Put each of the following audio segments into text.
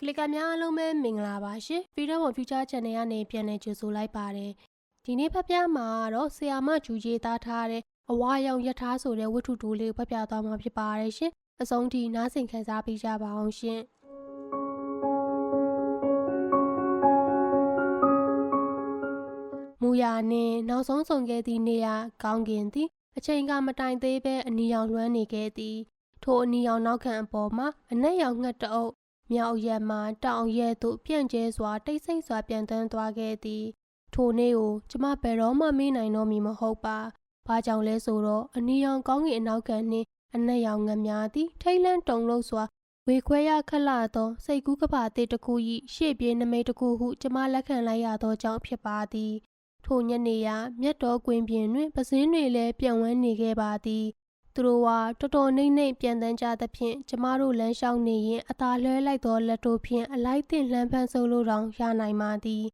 ကလစ်ကများအားလုံးပဲမင်္ဂလာပါရှင် Freedom of Future Channel ကနေပြန်လည်ကြိုဆိုလိုက်ပါတယ်ဒီနေ့ဖတ်ပြမှာတော့ဆီယာမဂျူကြီးသားထားတဲ့အဝါရောင်ယထာဆိုတဲ့ဝတ္ထုတိုးလေးကိုဖတ်ပြသွားမှာဖြစ်ပါတယ်ရှင်အဆုံးထိနားဆင်ခံစားပေးကြပါအောင်ရှင်မူယာနှင့်နောက်ဆုံးဆုံခဲ့သည့်နေရာကောင်းကင်သည်အချိန်ကမတိုင်သေးပဲအနီရောင်လွှမ်းနေခဲ့သည်ထိုအနီရောင်နောက်ခံအပေါ်မှာအနက်ရောင်ငှက်တအုပ် မြောက်ရက်မှတောင်ရက်သို့ပြန့်ကျဲစွာတိတ်ဆိတ်စွာပြန်တန်းသွားခဲ့သည် ထိုနေ့ကိုကျမဘယ်တော့မှမေ့နိုင်တော့မည်မဟုတ်ပါ။ဘာကြောင့်လဲဆိုတော့အနီရောင်ကောင်းကင်အနောက်ကန်နှင့်အနက်ရောင်ငများသည်ထိတ်လန့်တုန်လှုပ်စွာဝေခွဲရခက်လာသောစိတ်ကူးကပါတစ်တစ်ခု၏ရှေ့ပြေးနမိတ်တစ်ခုဟုကျမလက်ခံလိုက်ရသောကြောင့်ဖြစ်ပါသည်။ထိုညနေရမြတ်တော်ကွင်ပြင်တွင်ပစင်းတွေလည်းပြန့်ဝန်းနေခဲ့ပါသည်။ သူတို့ဟာတော်တော်နှိမ့်နှိမ့်ပြန်တန်းကြသဖြင့်ကျမတို့လမ်းလျှောက်နေရင်အသာလွှဲလိုက်သောလက်တို့ဖြင့်အလိုက်တင်လှမ်းဖန်းဆုပ်လို့တောင်ရနိုင်ပါသည်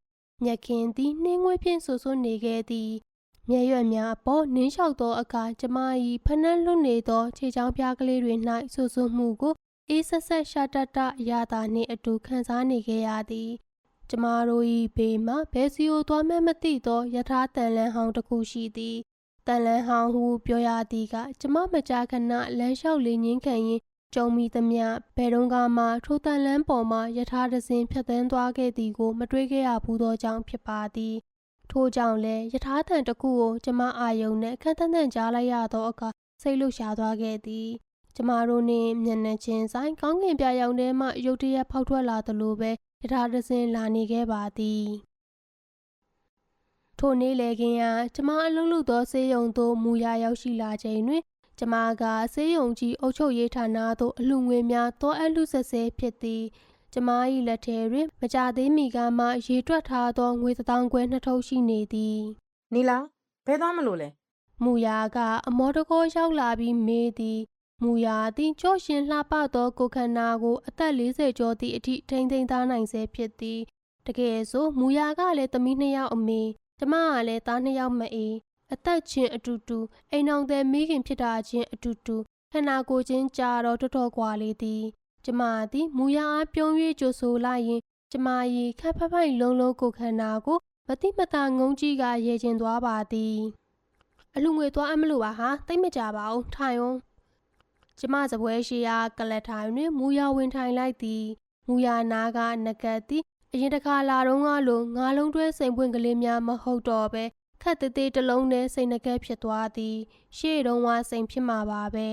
မြက်ခင်သည်နှင်းငွေဖြင့်ဆူဆွနေခဲ့သည်မျက်ရွက်များအပေါ်နင်းလျှောက်သောအခါကျမ၏ဖနှက်လွတ်နေသောခြေချောင်းပြားကလေးတွေ၌ဆူဆွမှုကိုအေးဆက်ဆက်ရှာတတ်တရတာနှင့်အတူခံစားနေခဲ့ရသည်ကျမတို့၏ဘေးမှဘယ်စီကိုသွားမှန်းမသိသောယထာတန်လန်းဟောင်းတစ်ခုရှိသည် တန်လန်းဟောင်းဟုပြောရသည်ကကျမမကြာခဏလမ်းလျှောက်လေငင်းခံရင်ကြုံမိသမျှဘယ်တော့မှထိုတန်လန်းပေါ်မှယထာတစဉ်ဖြတ်သန်းသွားခဲ့သည်ကိုမတွေးခဲ့ရဘူးသောကြောင့်ဖြစ်ပါသည်ထို့ကြောင့်လည်းယထာတန်တစ်ခုကိုကျမအာယုံနဲ့ခန်းတန်းတန်းကြားလိုက်ရသောအခါစိတ်လှုပ်ရှားသွားခဲ့သည်ကျမတို့နှင့်မျက်နှာချင်းဆိုင်ကောင်းကင်ပြရောင်ထဲမှရုတ်တရက်ဖောက်ထွက်လာသလိုပဲယထာတစဉ်လာနေခဲ့ပါသည် ထိုနေ့လေခင်ကကျမအလုံးလို့သောဆေးရုံသို့မူရရောက်ရှိလာချိန်တွင်ကျမကဆေးရုံကြီးအုပ်ချုပ်ရေးဌာနသို့အလှငွေများတောအပ်လူဆက်ဆဲဖြစ်သည်ကျမ၏လက်ထဲတွင်မကြသေးမီကမှရေတွက်ထားသောငွေတစ်တောင်းခွဲနှစ်ထုပ်ရှိနေသည်နီလာဘဲသွားမလို့လဲမူယာကအမောတကောရောက်လာပြီးမေးသည်မူယာသည်ကြော့ရှင်လှပသောကိုယ်ခန္ဓာကိုအသက်40ကျော်သည့်အထိထိမ့်သိမ်းသားနိုင်ဆဲဖြစ်သည်တကယ်ဆိုမူယာကလည်းသမီးနှစ်ယောက်အမေ ကျမကလည်းသားနှစ်ယောက်မအေးအသက်ချင်းအတူတူအိမ်အောင်တဲ့မိခင်ဖြစ်တာချင်းအတူတူခန္ဓာကိုယ်ချင်းကြာတော့တော်တော်ကွာလေသည်ကျမသည်မူယာအားပြုံး၍ကြိုဆိုလိုက်ရင်ကျမ၏ခက်ဖက်ဖိုက်လုံးလုံးကိုယ်ခန္ဓာကိုမတိမတာငုံကြီးကရေကျင်သွားပါသည်အလူငွေသွားအပ်မလို့ပါဟာတိတ်မကြပါဘူးထိုင်အောင်ကျမစပွဲရှိရာကလတ်ထိုင်တွင်မူရဝင်ထိုင်လိုက်သည်မူရနာကနဂတ်သည် အရင်တစ်ခါလာတော့ကလိုငါးလုံးတွဲစိန်ပွင့်ကလေးများမဟုတ်တော့ပဲခက်သေးသေးတစ်လုံးနဲ့စိန်နဂတ်ဖြစ်သွားသည် ရှေ့တုံးကစိန်ဖြစ်မှာပါပဲ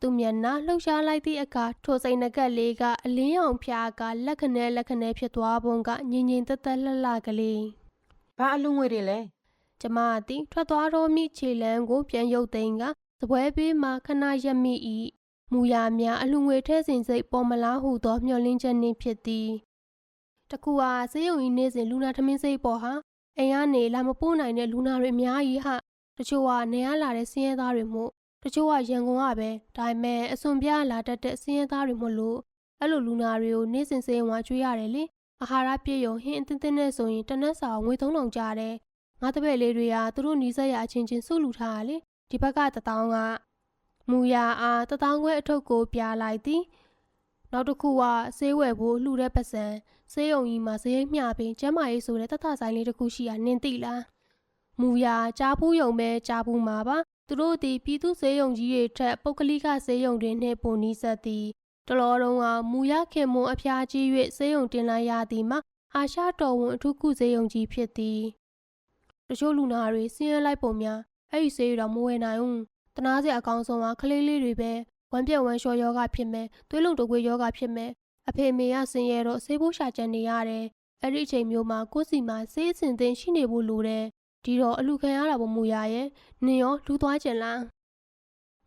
သူမျက်နှာလှုပ်ရှားလိုက်သည့်အခါထိုစိန်နဂတ်လေးကအလင်းရောင်ဖျားကလက်ခနဲလက်ခနဲဖြစ်သွားပုံကငင်ငင်သက်သက်လှလှကလေးဘာအလူငွေတွေလဲကျမသည်ထွက်သွားတော်မိခြေလန်းကိုပြန်ရုပ်သိမ်းကစပွဲဘေးမှခဏရက်မိ၏မူရများအလူငွေထဲစဉ်စိတ်ပေါ်မလားဟုသောမျှော်လင့်ချက်နှင့်ဖြစ်သည် တကူဟာဆေးရုံကြီးနေစဉ်လူနာထမင်းစိတ်ပေါ်ဟာအိမ်ကနေလာမပို့နိုင်တဲ့လူနာတွေအများကြီးဟာတချို့ကနေရလာတဲ့ဆင်းရဲသားတွေမို့တချို့ကရန်ကုန်ကပဲဒါပေမဲ့အစွန်ပြားလာတတ်တဲ့ဆင်းရဲသားတွေမို့လို့အဲ့လိုလူနာတွေကိုနေစဉ်ဆေးရုံကကျွေးရတယ်လေအာဟာရပြည့်ရုံဟင်းအသင်းသင်းနဲ့ဆိုရင်တစ်နက်စာငွေ3000ကျတယ်ငါတပည့်လေးတွေကသူတို့နီးစပ်ရအချင်းချင်းစုလူထားတာလေဒီဘက်ကတထောင်ကမူရအားတထောင်ခွဲအထုပ်ကိုပြလိုက်သည်နောက်တစ်ခုကဆေးဝယ်ဖို့လှူတဲ့ပတ်စံ ဆေးရုံကြီးမှာဈေးမျှပြီးကျမ်းမာရေးဆိုတဲ့တထဆိုင်လေးတစ်ခုရှိရနင်သိလားမူရကြားဖူးယုံပဲကြားဖူးမှာပါသူတို့သည်ပြည်သူဆေးရုံကြီးတွေထက်ပုဂ္ဂလိကဆေးရုံတွေနှင့်ပိုနီးစပ်သည်တလောတုံးကမူရခင်မွန်အဖျားကြီး၍ဆေးရုံတင်လိုက်ရသည်မှာအာရှတော်ဝန်အထူးကုဆေးရုံကြီးဖြစ်သည်တချို့လူနာတွေဆင်းရဲလိုက်ပုံများအဲ့ဒီဆေးရတော့မဝယ်နိုင်ဘူးတနာစရာအကောင်းဆုံးကကလေးလေးတွေပဲဝမ်းပြက်ဝမ်းလျှောယောဂဖြစ်မယ်သွေးလုံတကွေးယောဂဖြစ်မယ် အဖေမေကဆင်းရဲတော့ဆေးဖို့ရှာကြံနေရတယ်အဲ့ဒီအချိန်မျိုးမှာကိုယ့်စီမှာဆေးအစင်သင်ရှိနေဖို့လိုတယ်ဒီတော့အလူခံရတာပေါ့မူရရဲ့နင်ရောလူသွားကျင်လား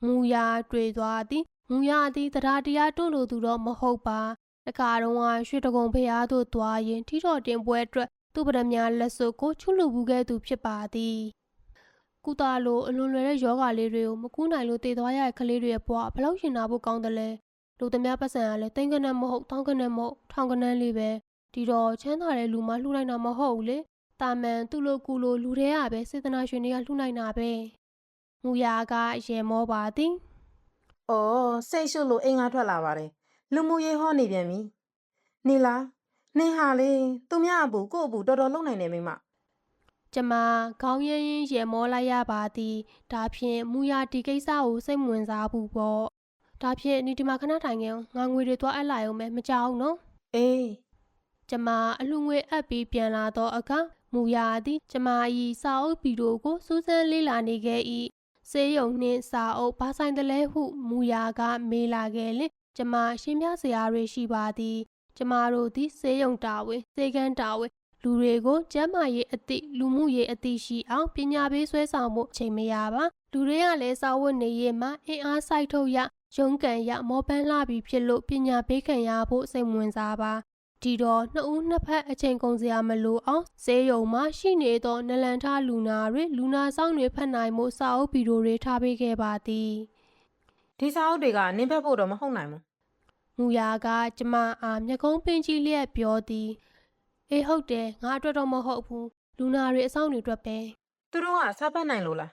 မူရတွေ့သွားသည်မူရသည်တရားတရားတွန့်လို့သူတော့မဟုတ်ပါတခါတော့ကရွှေတကုံဖျားသို့သွားရင်ထီတော်တင်ပွဲအတွက်သူ့ပဒမြလက်စွပ်ကိုချွတ်လူဘူးခဲ့သူဖြစ်ပါသည်ကုသလိုအလွန်လွယ်တဲ့ယောဂါလေးတွေကိုမကူးနိုင်လို့တည်သွားရတဲ့ကလေးတွေရဲ့ဘဝဘယ်လောက်ရှင်နာဖို့ကောင်းတယ်လဲ လူသမားပတ်စံကလည်းတိန်ကနက်မဟုတ်တောင်းကနက်မဟုတ်ထောင်ကနန်းလေးပဲဒီတော့ချမ်းသာတဲ့လူမှလှူနိုင်တာမဟုတ်ဘူးလေတာမန်သူ့လိုကူလိုလူတွေကပဲစေတနာရှင်တွေကလှူနိုင်တာပဲမူယာကရေမောပါသည်။အော်စိတ်ရှုပ်လို့အိမ်ကထွက်လာပါတယ်။လူမှုရေးဟောနေပြန်ပြီနေလားနင်ဟာလေသူများအပူကို့အပူတော်တော်လုံနိုင်တယ်မိမကျမခေါင်းရင်းရင်းရေမောလိုက်ရပါသည်ဒါဖြင့်မူရဒီကိစ္စကိုစိတ်မဝင်စားဘူးပေါ့ ဒါဖြင့်နေဒီမှာခဏထိုင်ခဲ့အောင်ငါငွေတွေသွားအပ်လိုက်အောင်မယ်မကြောက်ဘူးနော်အေးကျမအလှငွေအပ်ပြီးပြန်လာတော့အခါမူရသည်ကျမ၏စာအုပ်ဗီဒီယိုကိုစူးစမ်းလေ့လာနေခဲ့၏စေးရုံနှင့်စာအုပ်ဘာဆိုင်တလဲဟုမူရကမေးလာခဲ့လင်ကျမရှင်းပြစရာတွေရှိပါသည်ကျမတို့သည်စေးရုံတာဝန်စေကန်းတာဝန်လူတွေကိုကျမ်းမာရေးအသည့်လူမှုရေးအသည့်ရှိအောင်ပညာပေးဆွဲဆောင်မှုအချိန်မရပါလူတွေကလည်းစာဝတ်နေရေးမှာအင်အားစိုက်ထုတ်ရ ရုန်းကန်ရမောပန်းလာပြီးဖြစ်လို့ပညာပေးခံရဖို့စိတ်ဝင်စားပါဒီတော့နှစ်ဦးနှစ်ဖက်အချိန်ကုန်စရာမလိုအောင်စေယုံမှာရှိနေသောနလန်ထလူနာတွေလူနာဆောင်တွေဖတ်နိုင်မှုစာအုပ်ဗီဒီယိုတွေထားပေးခဲ့ပါသည်ဒီစာအုပ်တွေကနင်ဘက်ဖို့တော့မဟုတ်နိုင်ဘူးမူရာကကျမအားမျက်ကုံးပင်ကြီးလျက်ပြောသည်အေးဟုတ်တယ်ငါအတွက်တော့မဟုတ်ဘူးလူနာတွေအဆောင်တွေအတွက်ပဲသူတို့ကစားပတ်နိုင်လို့လား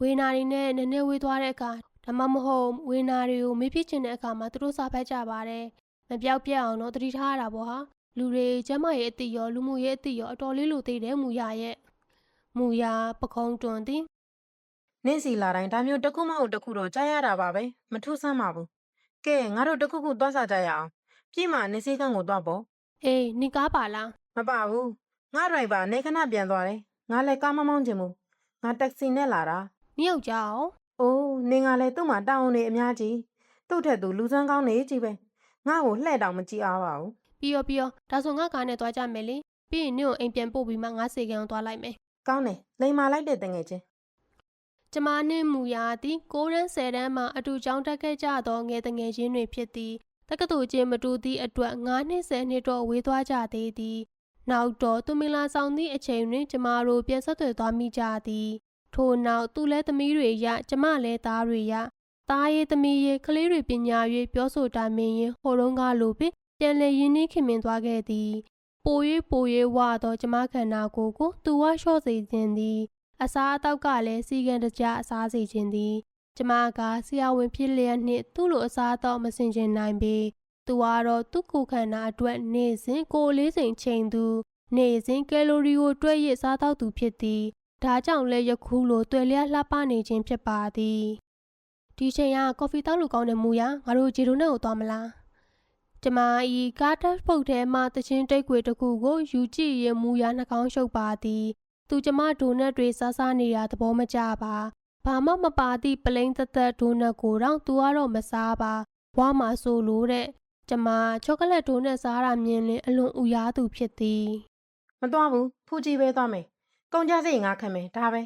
ဝေနာတွေနဲ့နည်းနည်းဝေးသွားတဲ့အခါ ဒါမှမဟုတ်ဝေနာတွေကိုမေးဖြစ်ချင်တဲ့အခါမှာသူတို့စာဖတ်ကြပါတယ်မပြောက်ပြက်အောင်တော့တတိထားရတာပေါ့ဟာလူတွေကျမ်းမာရေးအသိရောလူမှုရေးအသိရောအတော်လေးလိုသိတယ်မူရရဲ့မူရပခုံးတွန်သည်နင့်စီလာတိုင်းဒါမျိုးတစ်ခုမဟုတ်တစ်ခုတော့ကြားရတာပါပဲမထူးဆန်းပါဘူးကဲငါတို့တစ်ခုခုသွားစားကြရအောင်ပြည်မှာနေစည်းကန်းကိုသွားပေါ့အေးနေကားပါလားမပါဘူးငါဒရိုင်ဘာနေခဏပြန်သွားတယ်ငါလည်းကားမမောင်းချင်ဘူးငါတက္ကစီနဲ့လာတာနင့်ယောက်ျားအောင် အိုးနေငါလည်းသူ့မှာတောင်းဝန်နေအများကြီးသူ့ထက်သူလူစမ်းကောင်းနေကြီးပဲငါ့ကိုလှဲ့တောင်မကြည့်အားပါဘူးပြီးရောပြီးရောဒါဆိုငါကားနဲ့သွားကြမယ်လေပြီးရင်နင့်ကိုအိမ်ပြန်ပို့ပြီးမှငါစေကံကိုသွားလိုက်မယ်ကောင်းတယ်လိန်မာလိုက်တဲ့တငယ်ချင်းကျမနှင့်မူရာသည်9ရန်10ရန်မှအတူကြောင်းတက်ခဲ့ကြသောငယ်တငယ်ချင်းတွေဖြစ်သည်တက္ကသိုလ်ချင်းမတူသည့်အတွက်9နှစ်10နှစ်တော့ဝေးသွားကြသေးသည်နောက်တော့သူမင်လာဆောင်သည့်အချိန်တွင်ကျမတို့ပြန်ဆက်သွယ်သွားမိကြသည် ထို့နောက်သူလည်းသမီးတွေရကျမလည်းသားတွေရသားရေးသမီးရေးကလေးတွေပညာရေးပြောဆိုတာမင်းရင်ဟိုတုန်းကလိုပင်ပြန်လည်ရင်းနှီးခင်မင်သွားခဲ့သည်ပို၍ပို၍ဝသောကျမခန္ဓာကိုယ်ကိုသူဝလျှော့စေခြင်းသည်အစားအသောက်ကလည်းစီကံတကြအစားစေခြင်းသည်ကျမကဆရာဝန်ဖြစ်လျက်နှင့်သူ့လိုအစားအသောက်မစင်ကျင်နိုင်ပေသူကတော့သူ့ကိုယ်ခန္ဓာအတွက်နေ့စဉ်ကိုယ်လေးစိန်ချိန်သူနေ့စဉ်ကယ်လိုရီကိုတွက်ရစားသောက်သူဖြစ်သည် ဒါကြောင့်လည်းယခုလိုတွေ့လျက်လှပနေခြင်းဖြစ်ပါသည်ဒီချိန်ကကော်ဖီတောက်လို့ကောင်းတဲ့မူရငါတို့ဂျီရိုနဲ့ကိုသွားမလားကျမဤကားတက်ပုတ်ထဲမှတချင်းတိတ်ခွေတစ်ခုကိုယူကြည့်ရင်မူရနှာခေါင်းရှုပ်ပါသည်သူကျမဒိုနက်တွေစားစားနေတာသဘောမကျပါဘာမှမပါသည့်ပလိန်သက်သက်ဒိုနက်ကိုတော့သူကတော့မစားပါဘွားမှာဆိုလို့တဲ့ကျမချောကလက်ဒိုနက်စားတာမြင်ရင်အလွန်ဥရားသူဖြစ်သည်မသွားဘူးဖူကြီးပဲသွားမယ် ကုန်ကြစိတ်ငါခံမယ်ဒါပဲ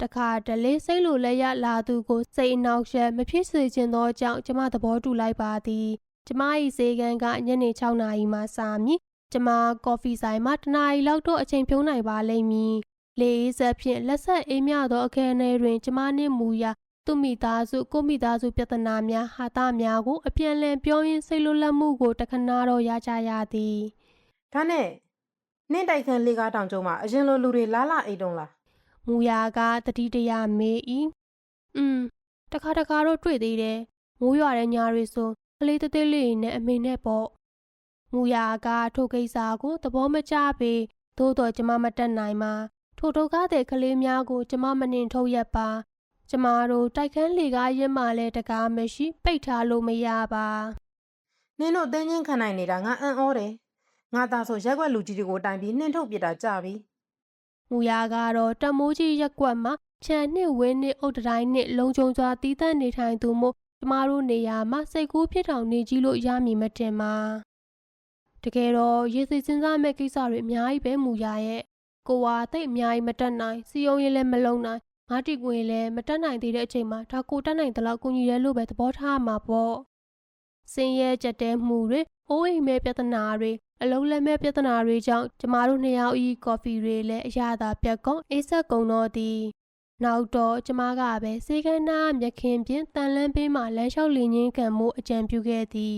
တခါတလေစိတ်လိုလက်ရလာသူကိုစိတ်အနှောက်ယှက်မဖြစ်စေချင်သောကြောင့်ကျမသဘောတူလိုက်ပါသည်ကျမ၏ဈေးကန်းကညနေ6နာရီမှစာမည်ကျမကော်ဖီဆိုင်မှာတနာရီလောက်တော့အချိန်ဖြုံးနိုင်ပါလိမ့်မည်လေးဆက်ဖြင့်လက်ဆက်အေးမြသောအခန်းထဲတွင်ကျမနှင့်မူရာသူမိသားစုကိုမိသားစုပြဿနာများဟာတာများကိုအပြန်လည်ပြောရင်းစိတ်လွတ်လပ်မှုကိုတခဏတော့ရကြရသည်ဒါနဲ့ နင့်တိုက်ခန်းလေးကားတောင်ကျုံမှာအရင်လိုလူတွေလားလာအိတ်တုံးလားမူရာကတတိတရမေး၏อืมတခါတခါတော့တွေ့သေးတယ်မိုးရွာတဲ့ညတွေဆိုကလေးသေးသေးလေးနဲ့အမေနဲ့ပေါ့မူရာကထိုကိစ္စကိုသဘောမကျပေသို့တော့ကျမမတက်နိုင်ပါထိုဒုက္ခတဲ့ကလေးများကို ကျမမနှင်ထုတ်ရက်ပါကျမတို့တိုက်ခန်းလေကားရင်မှလည်းတကားမရှိ ပိတ်ထားလို့မရပါနင်တို့တင်းချင်းခံနိုင်နေတာငါအံ့ဩတယ် ငါသာဆိုရက်ွက်လူကြီးတွေကိုတိုင်ပြီးနှင်ထုတ်ပြတာကြပြီမူရာကတော့တမိုးကြီးရက်ကွက်မှာခြံနှစ်ဝင်းနှစ်အုတ်တတိုင်းနှစ်လုံခြုံစွာတီးသန့်နေထိုင်သူမို့ကျမတို့နေရာမှာစိတ်ကူးဖြစ်ထောင်နေကြီးလို့ရမည်မတင်ပါတကယ်တော့ရေစိစဉ်းစားမဲ့ကိစ္စတွေအများကြီးပဲမူရာရဲ့ကိုဝါတိတ်အများကြီးမတက်နိုင်စီယုံရင်လည်းမလုံနိုင်ငါတီကွင်လည်းမတက်နိုင်သေးတဲ့အချိန်မှာဒါကိုတက်နိုင်တဲ့လောက်ကိုညီရဲလို့ပဲသဘောထားမှာပေါ့စင်ရဲကြက်တဲမှုတွေ အိုးအိမ်မဲ့ပြဿနာတွေအလုံးလက်မဲ့ပြဿနာတွေကြောင့်ကျမတို့နှစ်ယောက်ဤကော်ဖီတွေလည်းအရသာပြတ်ကုန်အေးဆက်ကုန်တော့သည်နောက်တော့ကျမကပဲစေကနာမြက်ခင်ဖြင့်တန်လန်းပေးမှလမ်းလျှောက်လင်းချင်းခံမှုအကြံပြုခဲ့သည်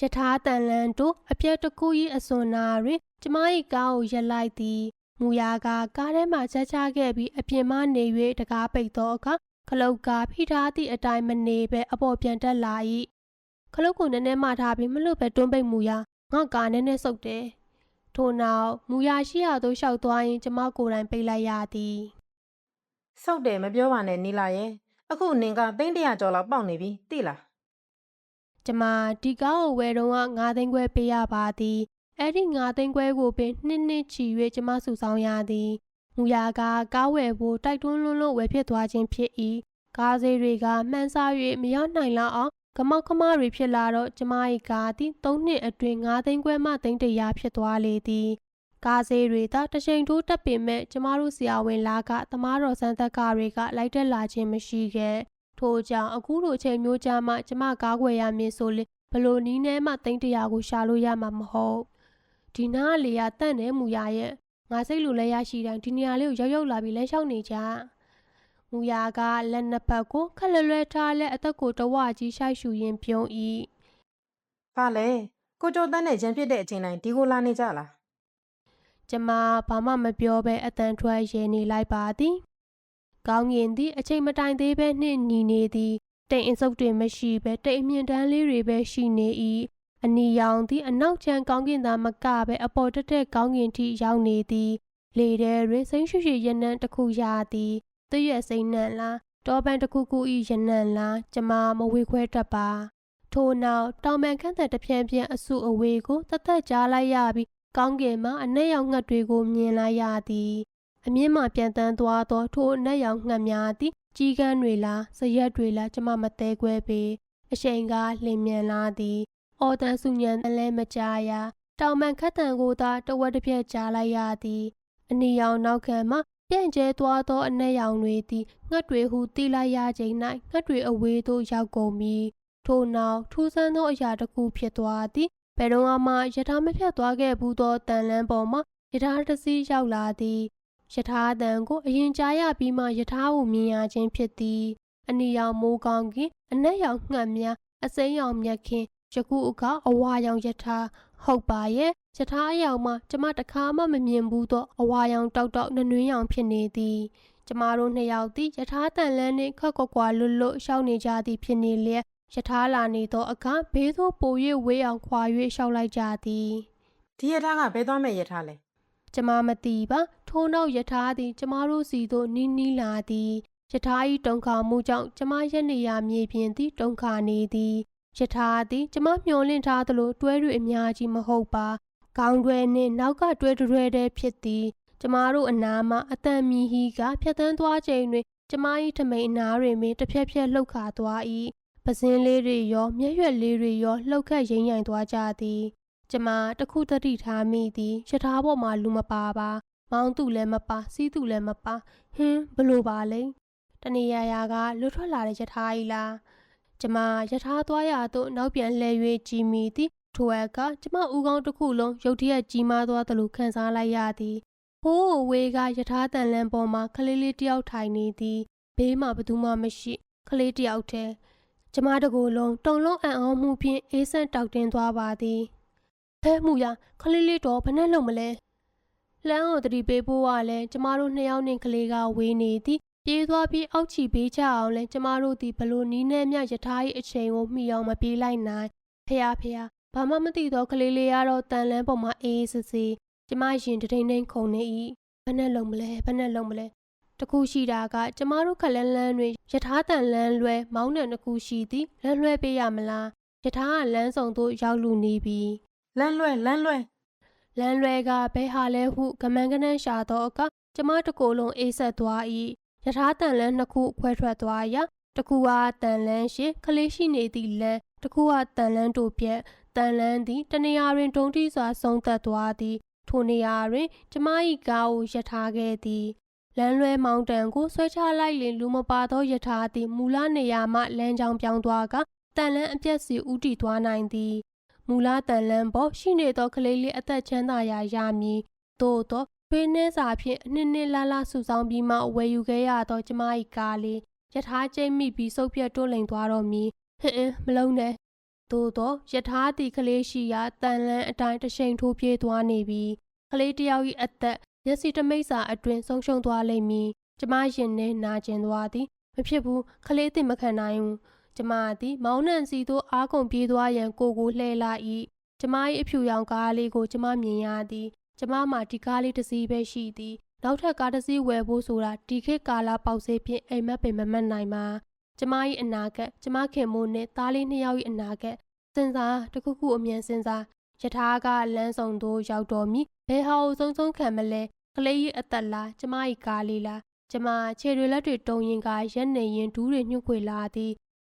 ယထာတန်လန်တို့အပြက်တစ်ခု၏အစွန်နာတွင်ကျမ၏ကားကိုရက်လိုက်သည်မူရာကကားထဲမှချက်ချခဲ့ပြီးအပြင်မှနေ၍တကားပိတ်သောအခါခလုတ်ကဖိထားသည့်အတိုင်းမနေပဲအပေါ်ပြန်တက်လာ၏ ခလုတ်ကိုနည်းနည်းမှထားပြီးမလို့ပဲတွန်းပိတ်မူရာငါကားနဲ့နဲ့ဆုပ်တယ်ထို့နောက်မူရရှိရာသို့လျှောက်သွားရင်ကျမကိုယ်တိုင်ပိတ်လိုက်ရသည်ဆုတ်တယ်မပြောပါနဲ့နီလာရဲ့အခုနင်ကသိန်းတရာကျော်လောက်ပေါက်နေပြီသိလားကျမဒီကားကိုဝယ်တော့က9သိန်းခွဲပေးရပါသည်အဲ့ဒီ9သိန်းခွဲကိုပင်နှစ်နှစ်ချီ၍ကျမစုဆောင်ရသည်မူရကကားဝယ်ဖို့တိုက်တွန်းလွန်းလို့ဝယ်ဖြစ်သွားခြင်းဖြစ်၏ကားစေးတွေကမှန်းဆ၍မရောက်နိုင်လောက်အောင် ကမောက်ကမတွေဖြစ်လာတော့ကျမ၏ကားသည်3နှစ်အတွင်း9သိန်းခွဲမှသိန်းတရာဖြစ်သွားလေသည်ကားစေးတွေသာတစ်ချိန်ထိုးတက်ပင်မဲ့ကျမတို့ဆရာဝန်လာကသမားတော်စံသက်ကားတွေကလိုက်တက်လာခြင်းမရှိခဲ့ထို့ကြောင့်အခုလိုအချိန်မျိုးကြာမှကျမကားခွေရမည်ဆိုလေဘလို့နီးနဲမှတိန့်တရာကိုရှာလို့ရမှာမဟုတ်ဒီနားလေရတန့်နေမူရရဲ့ငါစိတ်လိုလဲရရှိတိုင်းဒီနေရာလေးကိုရောက်ရောက်လာပြီးလမ်းလျှောက်နေကြ မူရကလက်နှစ်ဖက်ကိုခက်လွယ်လွယ်ထားလဲအသက်ကိုတဝကြီးရှိုက်ရှူရင်းပြုံး၏။ဘာလဲကိုကျော်တန်းနဲ့ရံပြစ်တဲ့အချိန်တိုင်းဒီကိုလာနေကြလားကျမဘာမှမပြောဘဲအတန်ထွက်ရဲနေလိုက်ပါသည်။ကောင်းငင်သည်အချိန်မတိုင်သေးဘဲနှင့်ညီနေသည်တိမ်အစုပ်တွေမရှိဘဲတိမ်အမြင့်တန်းလေးတွေပဲရှိနေ၏အနီရောင်သည်အနောက်ချမ်းကောင်းကင်သာမကဘဲအပေါ်တက်တက်ကောင်းကင်ထိရောက်နေသည်လေထဲတွင်စိမ့်ရှုရှရနံ့တစ်ခုရသည် တရွက်စိမ့်နှံလားတောပန်းတစ်ခုခု၏ရနံ့လားကျမမဝေခွဲတတ်ပါထို့နောက်တောင်ပန်ခန့်တဲ့တပြန့်ပြန့်အဆုအဝေးကိုတသက်ကြားလိုက်ရပြီးကောင်းကင်မှာအနက်ရောင်ငှက်တွေကိုမြင်လိုက်ရသည်အမြင့်မှပြန်တန်းသွားသောထိုအနက်ရောင်ငှက်များသည်ကြီးကန်းတွေလားဇရက်တွေလားကျမမသေးခွဲပေအရှိန်ကလျင်မြန်လာသည်အော်တန်စုညံအလဲမကြားရတောင်ပန်ခတ်တန်ကိုသာတဝက်တစ်ပြက်ကြားလိုက်ရသည်အနီရောင်နောက်ခံမှ ပြန့်ကျဲသွားသောအနက်ရောင်တွေသည်ငှက်တွေဟုတီးလိုက်ရချိန်၌ငှက်တွေအဝေးသို့ရောက်ကုန်ပြီထို့နောက်ထူးဆန်းသောအရာတစ်ခုဖြစ်သွားသည်ဘယ်တော့မှယထာမဖြတ်သွားခဲ့ဘူးသောတန်လန်းပေါ်မှာယထာတစ်စီးရောက်လာသည်ယထာတန်ကိုအရင်ကြားရပြီးမှယထာကိုမြင်ရခြင်းဖြစ်သည်အနီရောင်မိုးကောင်းကင်အနက်ရောင်ငှက်များအစိမ်းရောင်မြက်ခင်းယခုအခါအဝါရောင်ယထာဟုတ်ပါရဲ့ ယထာအရောင်မှာကျမတခါမှမမြင်ဘူးသောအဝါရောင်တောက်တောက်နနွင်းရောင်ဖြစ်နေသည်ကျမတို့နှစ်ယောက်သည်ယထာတန်လန်းနှင့်ခက်ကွက်ကွာလွတ်လွတ်ရှောင်းနေကြသည်ဖြစ်နေလျက်ယထာလာနေသောအခါဘေးသို့ပို၍ဝေးအောင်ခွာ၍ရှောက်လိုက်ကြသည်။ဒီရထားကဘယ်သွားမဲ့ရထားလဲကျမမသိပါထိုးနောက်ယထာသည်ကျမတို့စီသို့နီးနီးလာသည်ယထာ၏တုံခါမှုကြောင့်ကျမရက်နေရမြေပြင်သည်တုံခါနေသည်ယထာသည်ကျမမျှော်လင့်ထားသလိုတွဲတွေအများကြီးမဟုတ်ပါ ခေါင်းတွဲနှင့်နောက်ကတွဲတွဲတည်းဖြစ်သည်ကျမတို့အနားမှအတန်မီဟီကဖြတ်တန်းသွားချိန်တွင်ကျမ၏ထမိန်အနားတွင်ပင်တစ်ဖြက်ဖြက်လှုပ်ခါသွား၏ပစင်းလေးတွေရောမျက်ရွက်လေးတွေရောလှုပ်ခတ်ရိမ့်ရိုင်သွားကြသည်ကျမတခုတတိထားမိသည်ယထာပေါ်မှာလူမပါပါမောင်းသူလည်းမပါစီးသူလည်းမပါဟင်းဘလို့ပါလဲတနေရာရာကလွတ်ထွက်လာတဲ့ယထာကြီးလားကျမယထာသွားရသို့နောက်ပြန်လှည့်၍ကြည်မိသည် ထိုအခါကျမဦးခေါင်းတစ်ခုလုံးရုတ်တရက်ကြီးမားသွားသလိုခံစားလိုက်ရသည်ဟိုးဝေးကယထာတန်လန်းပေါ်မှာကလေးလေးတယောက်ထိုင်နေသည်ဘေးမှာဘသူမှမရှိကလေးတယောက်တည်းကျမတကူလုံးတုံလုံးအံ့ဩမှုဖြင့်အေးဆန်းတောက်တင်သွားပါသည်ဖဲမှုရခလေးလေးတော့ဘယ်နဲ့လုံမလဲလမ်းကိုတတိပေးဖို့ကလည်းကျမတို့နှစ်ယောက်နဲ့ကလေးကဝေးနေသည်ပြေးသွားပြီးအောက်ချီပေးချအောင်လဲကျမတို့ဒီဘလို့နီးနဲ့မြယထာ၏အချိန်ကိုမှီအောင်မပြေးလိုက်နိုင်ဖះဖះ ဘာမှမသိတော့ကလေးလေးကတော့တန်လန်းပေါ်မှာအေးစစ်စစ်ကျမရင်တထိန်ထိန်ခုန်နေ၏ဘယ်နဲ့လုံမလဲဘယ်နဲ့လုံမလဲတခုရှိတာကကျမတို့ခလန်းလန်းတွင်ယထာတန်လန်းလွဲမောင်းတဲ့တစ်ခုရှိသည်လမ်းလွဲပေးရမလားယထာကလမ်းဆောင်သို့ရောက်လူနေပြီ။လမ်းလွဲလမ်းလွဲလမ်းလွဲကဘဲဟာလဲဟုကမန်ကနန်းရှာတော့အခါကျမတကိုယ်လုံးအေးဆက်သွား၏ယထာတန်လန်းနှစ်ခုခွဲထွက်သွားရာတစ်ခုကတန်လန်းရှိခလေးရှိနေသည့်လမ်းတစ်ခုကတန်လန်းတို့ပြက် တန်လန်းသည်တနေရာတွင်တုံးတီစွာဆုံးသက်သွားသည် ထိုနေရာတွင်ကျမ၏ကားကိုယထာခဲ့သည်လမ်းလွဲမောင်တန်ကိုဆွဲချလိုက်လင်လူမပါသောယထာသည်မူလနေရာမှလမ်းကြောင်းပြောင်းသွားကတန်လန်းအပြက်စီဥတီသွားနိုင်သည်မူလာတန်လန်းပေါ်ရှိနေသောကလေးလေးအသက်ချမ်းသာရာရမည်သို့သောဖေးနှဲစာဖြင့်အနှစ်နှစ်လာလာဆူဆောင်ပြီးမှဝယ်ယူခဲ့ရသောကျမ၏ကားလေးယထာကျိတ်မိပြီးစုပ်ပြတ်တွန်းလိန်သွားတော့မည်ဟင်အင်းမလုံးနဲ့ သို့သောယထာသည်ကလေးရှိရာတန်လန်းအတိုင်းတစ်ချိန်ထိုးပြေးသွားနေပြီကလေးတစ်ယောက်၏အသက်မျက်စိတမိတ်စာအတွင်ဆုံးရှုံးသွားလိမ့်မည်ကျမရင်ထဲနာကျင်သွားသည်မဖြစ်ဘူးကလေးသိမခံနိုင်ဘူးကျမသည်မောင်းနှံစီသို့အားကုန်ပြေးသွားရန်ကိုကိုလှဲလာ၏ကျမ၏အဖြူရောင်ကားလေးကိုကျမမြင်ရသည်ကျမမှာဒီကားလေးတစ်စီးပဲရှိသည်နောက်ထပ်ကားတစ်စီးဝယ်ဖို့ဆိုတာဒီခေတ်ကာလပေါက်စေးဖြင့်အိမ်မက်ပင်မမတ်နိုင်ပါ ကျမ၏အနာဂတ်ကျမခင်မိုးနှင့်သားလေးနှစ်ယောက်၏အနာဂတ်စဉ်းစားတစ်ခုခုအမြန်စဉ်းစားယထာကလမ်းဆောင်သို့ရောက်တော်မူဘယ်ဟာကိုစုံစုံခံမလဲကလေး၏အသက်လားကျမ၏ကားလေးလားကျမခြေတွေလက်တွေတုံရင်ကရက်နေရင်ဒူးတွေညှုတ်ခွေလာသည်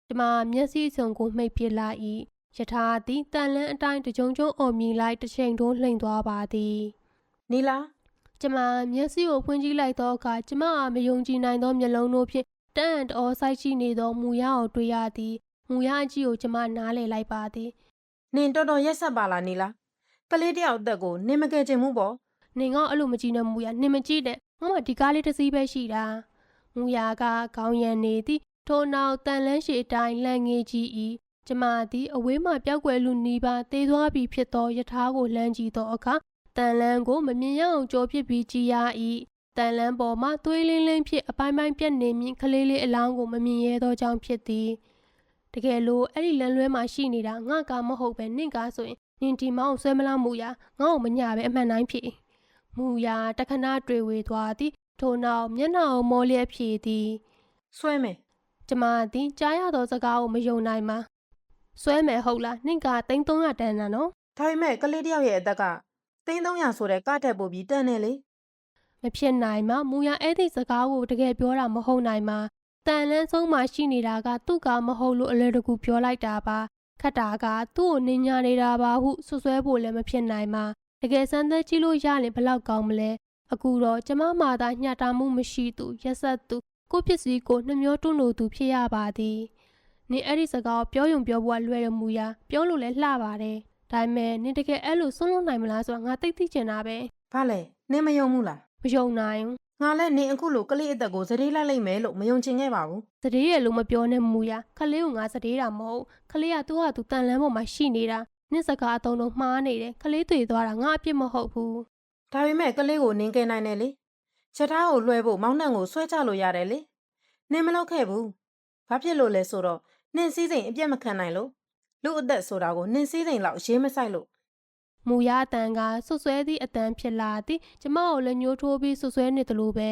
ကျမမျက်စိစုံကိုမှိတ်ပစ်လိုက်၏ယထာသည်တန်လန်းအတိုင်းတကြုံကြုံအော်မြည်လိုက်တစ်ချိန်တွန်းလှိမ်သွားပါသည်နီလာကျမမျက်စိကိုဖွင့်ကြည့်လိုက်သောအခါကျမအားမယုံကြည်နိုင်သောမျက်လုံးတို့ဖြင့် တန်အံ့တော်ဆိုင်ရှိနေသောမူရကိုတွေ့ရသည်မူရအကြီးကိုကျမနားလည်လိုက်ပါသည်နင်တော်တော်ရက်ဆက်ပါလားနီလာကလေးတယောက်အသက်ကိုနင်မကယ်ချင်ဘူးပေါ့နင်ကအဲ့လိုမကြည့်နဲ့မူရနင်မကြည့်နဲ့ငါမှဒီကားလေးတစ်စီးပဲရှိတာမူရကခေါင်းရံနေသည်ထို့နောက်တန်လန်းရှိအတိုင်းလှန်ငေးကြည့်၏ကျမသည်အဝေးမှပျောက်ကွယ်လူနီးပါးတေးသွားပြီဖြစ်သောယထာကိုလှမ်းကြည့်သောအခါတန်လန်းကိုမမြင်ရအောင်ကြောပြစ်ပြီးကြည့်ရ၏ တန်လန်းပေါ်မှသွေးလင်းလင်းဖြင့်အပိုင်းပိုင်းပြက်နေမြင့်ကလေးလေးအလောင်းကိုမမြင်ရသောကြောင့်ဖြစ်သည်တကယ်လို့အဲ့ဒီလမ်းလွဲမှာရှိနေတာငါကမဟုတ်ပဲနင့်ကားဆိုရင်နင်ဒီမောင်ဆွဲမလားမူရငါ့ကိုမညာပဲအမှန်တိုင်းဖြစ်မူရာတခဏတွေ့ဝေသွားသည်ထို့နောက်မျက်နှာကိုမောလျက်ဖြည်သည်ဆွဲမယ်ကျမသည်ကြားရသောစကားကိုမယုံနိုင်ပါဆွဲမယ်ဟုတ်လားနှင့်ကတိန်း300တန်တာနော်ဒါပေမဲ့ကလေးတယောက်ရဲ့အသက်ကသိန်း300ဆိုတဲ့ကတက်ပို့ပြီးတန်တယ်လေ မဖြစ်နိုင်မှမူရာအဲ့ဒီစကားကိုတကယ်ပြောတာမဟုတ်နိုင်မှတန်လန်းဆုံးမှရှိနေတာကသူ့ကမဟုတ်လို့အလွယ်တကူပြောလိုက်တာပါခတ်တာကသူ့ကိုနင်ညာနေတာပါဟုဆွဆွဲဖို့လည်းမဖြစ်နိုင်မှတကယ်စမ်းသက်ကြည့်လို့ရရင်ဘယ်လောက်ကောင်းမလဲအခုတော့ကျမမာသာညှတာမှုမရှိသူရက်ဆက်သူကိုယ့်ပစ္စည်းကိုနှမျောတွန်းလို့သူဖြစ်ရပါသည်။နင်အဲ့ဒီစကားကိုပြောယုံပြောဖို့ကလွယ်ရမူရာပြောလို့လည်းလှပါတယ်။ဒါပေမဲ့နင်တကယ်အဲ့လိုဆုံးလို့နိုင်မလားဆိုတာငါသိသိချင်တာပဲဘာလဲနင်မယုံဘူးလား။ မယုံနိုင်ဘူးငါလည်းနင်အခုလိုကလေးအသက်ကိုစတိလိုက်လိုက်မယ်လို့မယုံချင်ခဲ့ပါဘူး။သတရေရလို့မပြောနဲ့မူရာခလေးကိုငါသတရေတာမဟုတ်။ခလေးကသူ့ဟာသူတန်လန်းပေါ်မှာရှိနေတာ။နင့်စကားအတုံးလုံးမှားနေတယ်။ခလေးတွေ့သွားတာငါအပြစ်မဟုတ်ဘူးဒါပေမဲ့ကလေးကိုနင်ကယ်နိုင်တယ်လေချက်သားကိုလွှဲဖို့မောင်းနှံကိုဆွဲချလို့ရတယ်လေနင်မလုပ်ခဲ့ဘူးဘာဖြစ်လို့လဲဆိုတော့နင်စည်းစိမ်အပြတ်မခံနိုင်လို့လူအသက်ဆိုတာကိုနင်စည်းစိမ်လောက်ရေးမဆိုင်လို့။ မူရအတန်ကဆွဆွဲသည့်အတန်ဖြစ်လာသည့်ကျမကိုလည်းညှိုးထိုးပြီးဆွဆွဲနေသလိုပဲ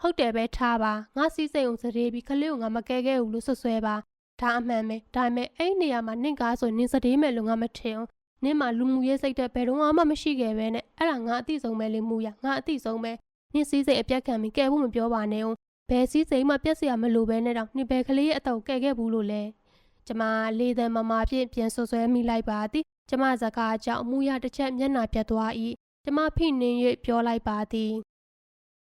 ဟုတ်တယ်ပဲထားပါငါစီးစိမ်ကိုစတဲ့ပြီးခလေးကိုငါမကဲခဲ့ဘူးလို့ဆွဆွဲပါဒါအမှန်ပဲဒါပေမဲ့အဲ့နေရာမှာနင့်ကားဆိုနင်းစတဲ့မယ်လို့ငါမထင်ဘူးနင့်မှာလူမှုရေးစိတ်တဲ့ဘယ်တော့မှမရှိခဲ့ပဲနဲ့အဲ့ဒါငါအသိဆုံးပဲလေမူရငါအသိဆုံးပဲနင့်စီးစိမ်အပြတ်ခံပြီးကဲဖို့မပြောပါနဲ့ဦးဘယ်စီးစိမ်မှပြက်စရာမလိုပဲနဲ့တော့နင့်ဘယ်ကလေးရဲ့အတော့ကဲခဲ့ဘူးလို့လဲကျမလေးသံမမဖြင့်ပြန်ဆွဆွဲမိလိုက်ပါသည် ကျမစကားကြောင့်မူရတစ်ချက်မျက်နှာပြတ်သွား၏ကျမဖိနှင်း၍ပြောလိုက်ပါသည်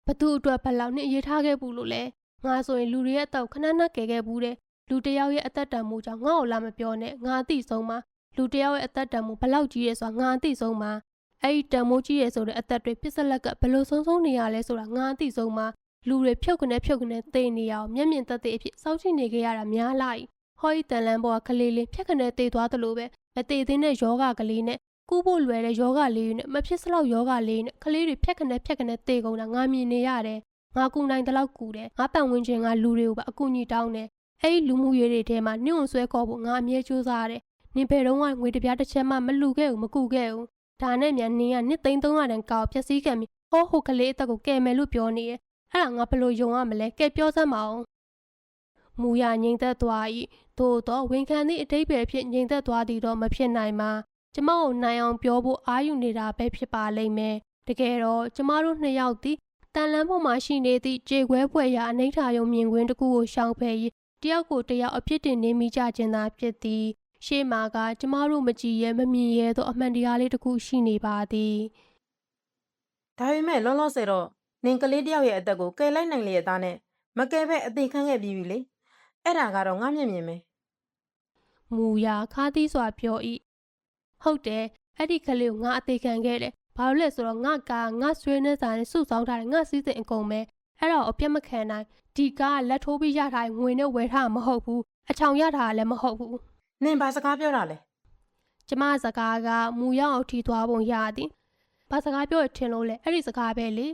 ဘသူအတွက်ဘယ်လောက်နှစ်ရေးထားခဲ့ဘူးလို့လဲငါဆိုရင်လူတွေရဲ့အတော့ခဏခဏကဲခဲ့ဘူးတဲ့လူတစ်ယောက်ရဲ့အသက်တန်မှုကြောင့်ငါ့ကိုလာမပြောနဲ့ငါအသိဆုံးပါလူတစ်ယောက်ရဲ့အသက်တန်မှုဘယ်လောက်ကြီးရဲဆိုတာငါအသိဆုံးပါအဲ့ဒီတန်မိုးကြီးရဲဆိုတဲ့အသက်တွေပစ္စလက်ကဘယ်လိုဆုံးဆုံးနေရလဲဆိုတာငါအသိဆုံးပါလူတွေဖြုတ်ကနေဖြုတ်ကနေသေနေရအောင်မျက်မြင်သက်သေအဖြစ်စောင့်ကြည့်နေကြရတာများလိုက် ဟောဤတန်လန်းဘောကကလေးလေးဖြက်ကနေသေသွားသလိုပဲမသေသေးတဲ့ယောဂကလေးနဲ့ကူးဖို့လွယ်တဲ့ယောဂလေးတွေနဲ့မဖြစ်စလောက်ယောဂလေးနဲ့ကလေးတွေဖြက်ကနေဖြက်ကနေသေကုန်တာငါမြင်နေရတယ်ငါကူနိုင်တဲ့လောက်ကူတယ်ငါပန်ဝင်ခြင်းကလူတွေကိုပါအကူညီတောင်းတယ်အဲ့ဒီလူမှုရေးတွေထဲမှာနှုတ်ဆွဲခေါ်ဖို့ငါအမြဲကြိုးစားရတယ်နင်ဘယ်တော့မှငွေတစ်ပြားတစ်ချက်မှမလူခဲ့ဘူးမကူခဲ့ဘူးဒါနဲ့မြန်နင်ကနှစ်သိန်း300တန်ကောက်ဖြက်စီးခံပြီးဟောဟိုကလေးအသက်ကိုကယ်မယ်လို့ပြောနေရဲ့အဲ့ဒါငါဘယ်လိုယုံရမလဲကဲပြောစမ်းပါအောင်မူရငိမ့်သက်သွား၏ သို့တော့ဝန်ခံသည့်အတိတ်ပဲဖြစ်ငိမ့်သက်သွားသည်တော့မဖြစ်နိုင်ပါကျမကိုနိုင်အောင်ပြောဖို့အာရုံနေတာပဲဖြစ်ပါလိမ့်မယ်တကယ်တော့ကျမတို့နှစ်ယောက်သည်တန်လန်းပေါ်မှာရှိနေသည့်ကြေခွဲဖွဲ့ရာအနိဋ္ဌာယုံမြင်ကွင်းတစ်ခုကိုရှောင်ဖယ်၍တယောက်ကိုတယောက်အဖြစ်တင်နေမိကြခြင်းသာဖြစ်သည်ရှေ့မှာကကျမတို့မကြည်ရဲမမြင်ရဲသောအမှန်တရားလေးတစ်ခုရှိနေပါသည်ဒါပေမဲ့လောလောဆယ်တော့နင်ကလေးတယောက်ရဲ့အသက်ကိုကယ်လိုက်နိုင်လေသားနဲ့မကယ်ပဲအသေးခံခဲ့ပြီးပြီလေ အဲ့ဒါကတော့ငါမျက်မြင်ပဲမူရာခါသီးစွာပြော၏ဟုတ်တယ်အဲ့ဒီကလေးကိုငါအသေးခံခဲ့တယ်ဘာလို့လဲဆိုတော့ငါကာငါဆွေးနေစားနဲ့စုဆောင်းထားတယ်ငါစီးစိမ်အကုန်ပဲအဲ့တော့အပြတ်မခံနိုင်ဒီကားလက်ထိုးပြီးရထားရင်ငွေနဲ့ဝယ်ထားမှာမဟုတ်ဘူးအချောင်ရထားလည်းမဟုတ်ဘူးနင်ဘာစကားပြောတာလဲကျမစကားကမူရောက်အောင်ထီသွားပုံရသည်ဘာစကားပြောရထင်လို့လဲအဲ့ဒီစကားပဲလေ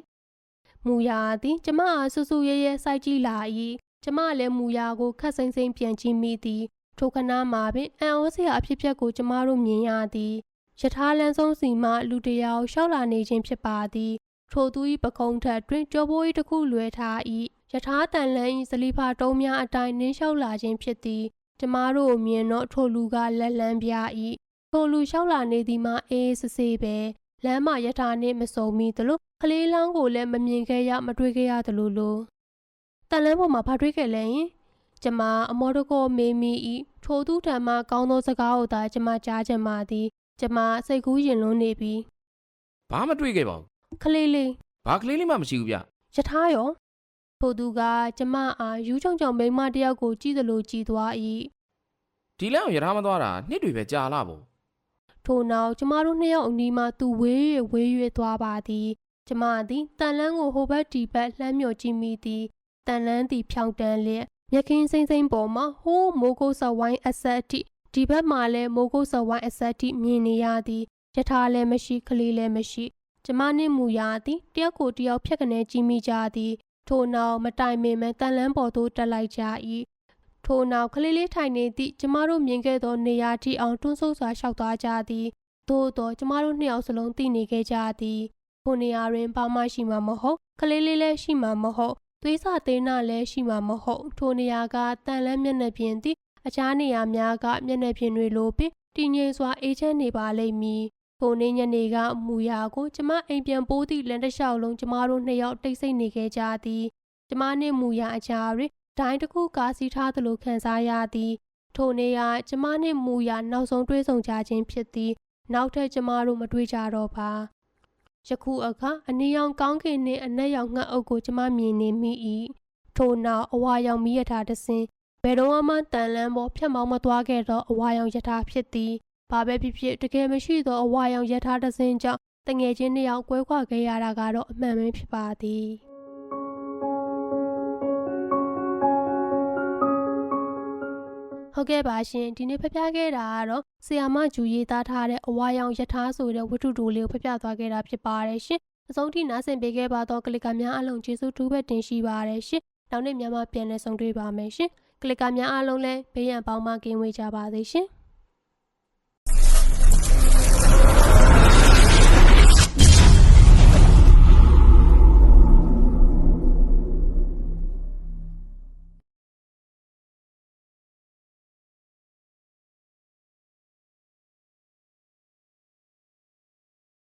မူရသည် ကျမအားဆူဆူရဲရဲစိုက်ကြည့်လာ၏ ကျမလည်းမူရကိုခက်စိမ့်စိမ့်ပြန်ကြည့်မိသည်ထိုခဏမှာပင်အံ့ဩစရာအဖြစ်အပျက်ကိုကျမတို့မြင်ရသည်ယထာလန်းဆုံးစီမှလူတစ်ယောက်ရှောက်လာနေခြင်းဖြစ်ပါသည်ထိုသူ၏ပကုံးထက်တွင်ကြောပိုး၏တစ်ခုလွယ်ထား၏ယထာတန်လန်း၏ဇလီဖာတုံးများအတိုင်းနင်းလျှောက်လာခြင်းဖြစ်သည်ကျမတို့မြင်တော့ထိုလူကလက်လန်းပြ၏ထိုလူလျှောက်လာနေသည်မှာအေးအေးဆေးဆေးပဲလမ်းမှာယထာနှင့်မစုံမီသလိုကလေးလောင်းကိုလည်းမမြင်ခဲ့ရမတွေ့ခဲ့ရသလိုလို တန်လန်းပေါ်မှာဘာတွေ့ခဲ့လဲယင်ကျမအမောတကောမေးမိဤထိုသူထံမှကောင်းသောစကားကိုသာကျမကြားချင်ပါသည် ကျမစိတ်ကူးရင်လွန်းနေပြီဘာမှတွေ့ခဲ့ပါဘူးခလေးလေးဘာကလေးလေးမှမရှိဘူးဗျယထာရောထိုသူကကျမအားယူးချုံချုံမိန်းမတစ်ယောက်ကိုကြည့်သလိုကြည့်သွား၏ဒီလမ်းကိုရထားမသွားတာနှစ်တွေပဲကြာလာပေါ့ထိုနောက်ကျမတို့နှစ်ယောက်အနီးမှသူဝေး၍ဝေး၍သွားပါသည် ကျမသည်တန်လန်းကိုဟိုဘက်ဒီဘက်လှမ်းမြော်ကြည့်မိသည် တန်လန်းသည်ဖြောင်းတန်းလျက်မြက်ခင်းစိမ့်စိမ့်ပေါ်မှာဟိုးမိုးကုတ်ဆဝိုင်းအဆက်အထိဒီဘက်မှာလည်းမိုးကုတ်ဆဝိုင်းအဆက်အထိမြင်နေရသည်ယထာလည်းမရှိကလေးလည်းမရှိကျမနှင့်မူရသည်တယောက်ကိုတယောက်ဖြတ်ကနေကြည့်မိကြသည်ထိုနောက်မတိုင်မင်မဲတန်လန်းပေါ်သို့တက်လိုက်ကြ၏ထိုနောက်ကလေးလေးထိုင်နေသည့်ကျမတို့မြင်ခဲ့သောနေရာထိအောင်တွန်းဆုပ်စွာလျှောက်သွားကြသည်သို့တော့ကျမတို့နှစ်ယောက်စလုံးသိနေခဲ့ကြသည်ခုနေရာတွင်ဘာမှရှိမှာမဟုတ်ကလေးလေးလည်းရှိမှာမဟုတ် သွေးစာသေးနာလည်းရှိမှာမဟုတ်ထိုနေရာကတန်လန်းမျက်နှာပြင်သည်အခြားနေရာများကမျက်နှာပြင်တွေလိုပင်တည်ငြိမ်စွာအေးချမ်းနေပါလိမ့်မည်ထိုနေ့ညနေကမူရာကိုကျမအိမ်ပြန်ပိုးသည့်လမ်းတစ်လျှောက်လုံးကျမတို့နှစ်ယောက်တိတ်ဆိတ်နေခဲ့ကြသည်ကျမနှင့်မူရာအကြားတွင်ဒိုင်းတစ်ခုကားစီးထားသလိုခံစားရသည်ထိုနေ့ကကျမနှင့်မူရာနောက်ဆုံးတွေ့ဆုံကြခြင်းဖြစ်သည် နောက်ထပ်ကျမတို့မတွေ့ကြတော့ပါ ယခုအခါအနီရောင်ကောင်းကင်နှင့်အနက်ရောင်ငှက်အုပ်ကိုကျမမြင်နေမိ၏ထိုနောက်အဝါရောင်မီးရထားတစ်စင်းဘယ်တော့မှတန်လန်းပေါ်ဖြတ်မောင်းမသွားခဲ့သောအဝါရောင်ရထားဖြစ်သည်ဘာပဲဖြစ်ဖြစ်တကယ်မရှိသောအဝါရောင်ရထားတစ်စင်းကြောင့်တငယ်ချင်းနှစ်ယောက်ကွဲခွာခဲ့ရတာကတော့အမှန်ပဲဖြစ်ပါသည် ဟုတ်ကဲ့ပါရှင်ဒီနေ့ဖျက်ပြခဲ့တာကတော့ဆီယာမဂျူရေးသားထားတဲ့အဝါရောင်ယထာဆိုတဲ့ဝတ္ထုတိုလေးကိုဖျက်ပြသွားခဲ့တာဖြစ်ပါတယ်ရှင်အဆုံးထိနားဆင်ပေးခဲ့ပါတော့ကလစ်ကာများအလုံးကျေးဇူးတူပဲတင်ရှိပါတယ်ရှင်နောက်နေ့များမှပြန်လည်ဆုံတွေ့ပါမယ်ရှင်ကလစ်ကာများအလုံးလည်းဘေးရန်ပေါင်းမှကင်းဝေးကြပါစေရှင်